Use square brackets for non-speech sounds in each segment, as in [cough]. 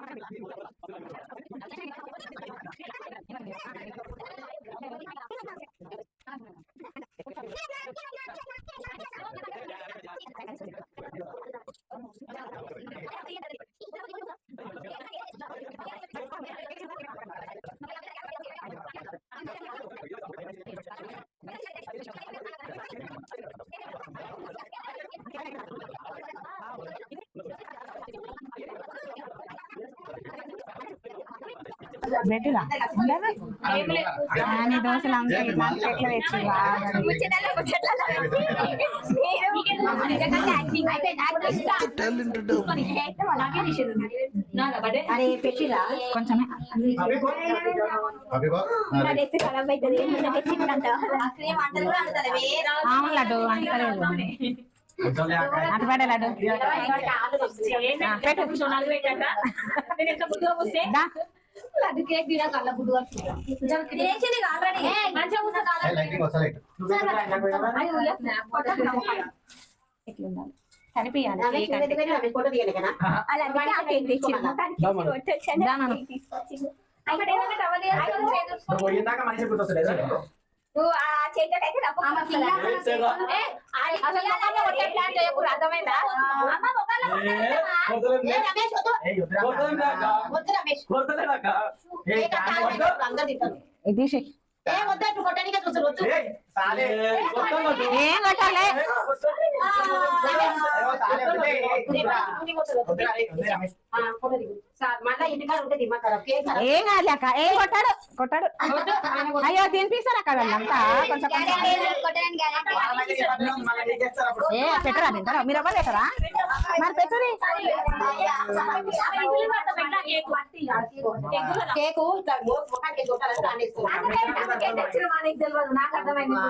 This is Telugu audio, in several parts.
আমরা పెట్టిరా అని దోశలు అంతా ఎట్లా తెచ్చి అరే పెట్టిరా? కొంచెమే. ఆవును లడ్డు అంటలేదు అటు పడే లడ్డు ఆ, పెట్టు దా. లైటింగ్ ఎట్లుండాలి కనిపించాలి నువ్వు ఆ అర్థమైందా ఇది ఏ కొట్టాలి. ఏం కాదు అక్క ఏం కొట్టాడు కొట్టాడు అయ్యో తినిపిస్తారు అక్కడ వాళ్ళంతా కొంచెం ఏ పెట్టరా తింటారా మీరు ఎవరు పెట్టరా మరి పెట్టరు కేకు కేక డమ్మి ఆవి.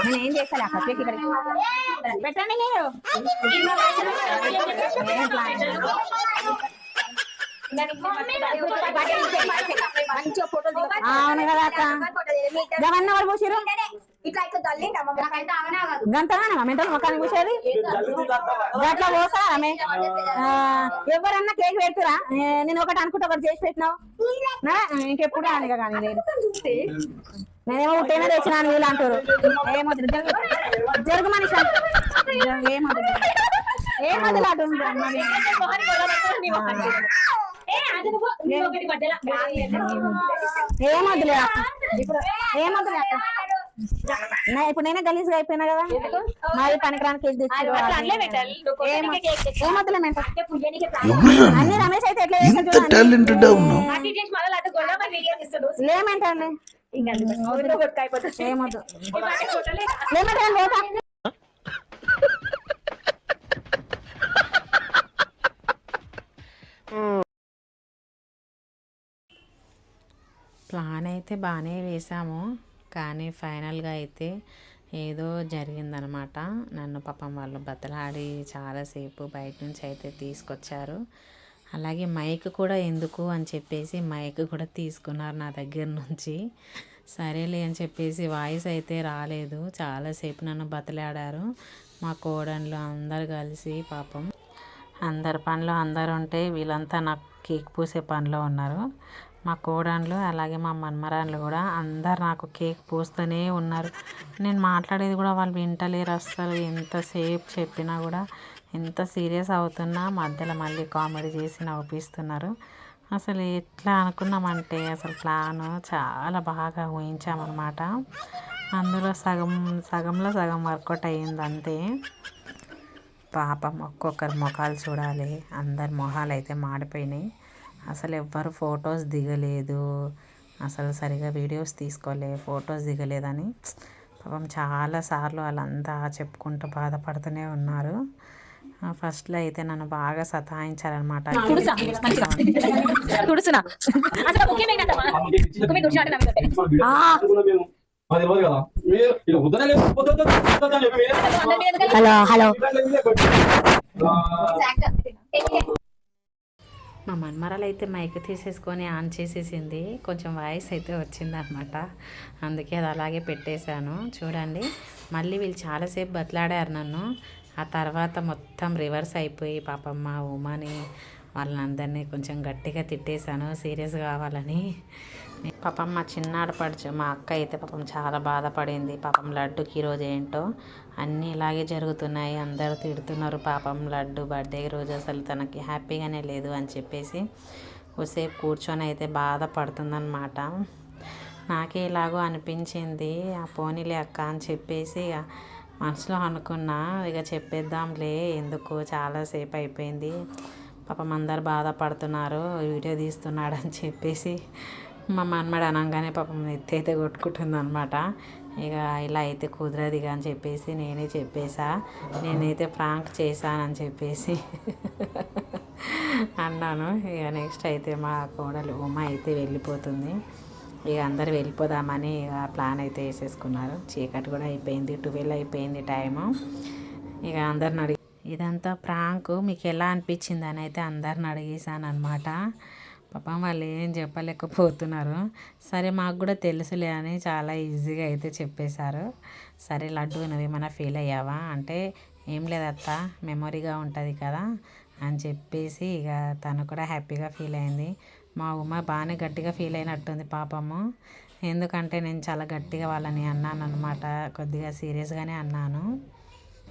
నేను ఏం చేస్తాను అక్క. కేక్ ఇక్కడ పెట్టండి మీరు. అవును కదా అక్క గవన్న వాళ్ళు పూసారు మెంటల్ ముఖానికి పూసేది గట్లా ఆ, ఎవరన్నా కేక్ పెడుతురా? నేను ఒకటి అనుకుంటే ఒకటి చేసి పెట్టినావు? నా, ఇంకెప్పుడు అనగా కానీ లేదు [laughs] నేనేమో ఉట్టేనా తెచ్చినాను వీళ్ళు అంటారు ఏమవుతుంది జరుగు. జరుగు మనిషి అటు. ఏమవుతులే అక్క. ఇప్పుడు అక్క. నేనే గలీజ్గా అయిపోయినా కదా. మరి పనికిరాని కేక్ తెచ్చి అన్ని రమేష్ అయితే ఎట్లా లేమంటే పోతా ప్లాన్ అయితే బాగానే వేసాము కానీ ఫైనల్గా అయితే ఏదో జరిగిందనమాట. నన్ను పాపం వాళ్ళు బతలాడి చాలాసేపు బయట నుంచి అయితే తీసుకొచ్చారు. అలాగే మైక్ కూడా ఎందుకు అని చెప్పేసి మైక్ కూడా తీసుకున్నారు నా దగ్గర నుంచి. సరేలే అని చెప్పేసి వాయిస్ అయితే రాలేదు. చాలాసేపు నన్ను బతలాడారు మా కోడళ్ళు అందరు కలిసి పాపం. అందరి పనిలో అందరు ఉంటే వీళ్ళంతా నాకు కేక్ పూసే పనిలో ఉన్నారు. మా కోడాన్లు అలాగే మా మన్మరాన్లు కూడా అందరు నాకు కేక్ పూస్తూనే ఉన్నారు. నేను మాట్లాడేది కూడా వాళ్ళు వింటలేరు అస్సలు. ఎంతసేపు చెప్పినా కూడా ఎంత సీరియస్ అవుతున్నా మధ్యలో మళ్ళీ కామెడీ చేసి నవ్విస్తున్నారు అసలు ఎట్లా అనుకున్నామంటే అసలు ప్లాన్ చాలా బాగా ఊహించామన్నమాట. అందులో సగం సగంలో సగం వర్కౌట్ అయ్యింది అంతే. పాపం ఒక్కొక్కరి ముఖాలు చూడాలి. అందరి మొహాలు అయితే మాడిపోయినాయి. అసలు ఎవ్వరు ఫొటోస్ దిగలేదు. అసలు సరిగా వీడియోస్ తీసుకోలే ఫొటోస్ దిగలేదని. పాపం చాలాసార్లు వాళ్ళంతా చెప్పుకుంటూ బాధపడుతూనే ఉన్నారు. ఫస్ట్లో అయితే నన్ను బాగా సతాయించారనమాట హలో హలో. మా మన్మరాలు అయితే మైక్ తీసేసుకొని ఆన్ చేసేసింది. కొంచెం వాయిస్ అయితే వచ్చిందనమాట. అందుకే అది అలాగే పెట్టేశాను. చూడండి. మళ్ళీ వీళ్ళు చాలాసేపు బతలాడారు నన్ను. ఆ తర్వాత మొత్తం రివర్స్ అయిపోయి పాపం మా ఉమాని వాళ్ళందరినీ కొంచెం గట్టిగా తిట్టేశాను. సీరియస్ కావాలని. పాపం మా చిన్నాడు పడుచు మా అక్క అయితే పాపం చాలా బాధపడింది. పాపం లడ్డుకి ఈరోజు ఏంటో. అన్నీ ఇలాగే జరుగుతున్నాయి. అందరూ తిడుతున్నారు పాపం లడ్డు బర్త్డే రోజు అసలు తనకి హ్యాపీగానే లేదు అని చెప్పేసి కొద్దిసేపు కూర్చొని అయితే బాధపడుతుందన్నమాట. నాకే ఇలాగో అనిపించింది. ఆ పోనీలే అక్క అని చెప్పేసి ఇక మనసులో అనుకున్నా. ఇక చెప్పేద్దాంలే. ఎందుకు చాలాసేపు అయిపోయింది. పాపం అందరు బాధపడుతున్నారు వీడియో తీస్తున్నాడు అని చెప్పేసి మా మనమడు అనగానే పాపం ఎత్తి అయితే కొట్టుకుంటుంది అనమాట ఇక ఇలా అయితే కుదరదు ఇక అని చెప్పేసి నేనే చెప్పేసా. నేనైతే ప్రాంక్ చేశానని చెప్పేసి అన్నాను. ఇక నెక్స్ట్ అయితే మా కోడలు ఉమ అయితే వెళ్ళిపోతుంది. ఇక అందరు వెళ్ళిపోదామని ఇక ప్లాన్ అయితే వేసేసుకున్నారు. చీకటి కూడా అయిపోయింది ట్వెల్వ్ అయిపోయింది టైము. ఇక అందరిని అడిగి ఇదంతా ప్రాంక్ మీకు ఎలా అనిపించింది అని అయితే అందరిని అడిగేశాను అనమాట పాపం వాళ్ళు ఏం చెప్పలేకపోతున్నారు. సరే మాకు కూడా తెలుసులే అని చాలా ఈజీగా అయితే చెప్పేశారు. సరే లడ్డు నువ్వేమైనా ఫీల్ అయ్యావా? అంటే ఏం లేదత్త మెమొరీగా ఉంటుంది కదా అని చెప్పేసి ఇక తను కూడా హ్యాపీగా ఫీల్ అయింది. మా ఉమ్మ బాగానే గట్టిగా ఫీల్ అయినట్టుంది పాపము. ఎందుకంటే నేను చాలా గట్టిగా వాళ్ళని అన్నాను అనమాట కొద్దిగా సీరియస్గానే అన్నాను.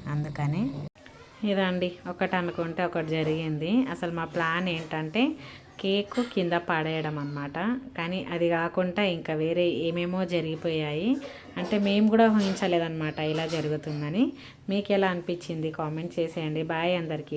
అందుకని ఇదండి ఒకటి అనుకుంటే ఒకటి జరిగింది. అసలు మా ప్లాన్ ఏంటంటే కేకు కింద పడేయడం అనమాట కానీ అది కాకుండా ఇంకా వేరే ఏమేమో జరిగిపోయాయి. అంటే మేము కూడా ఊహించలేదన్నమాట ఇలా జరుగుతుందని. మీకు ఎలా అనిపించింది? కామెంట్ చేసేయండి. బాయ్ అందరికీ.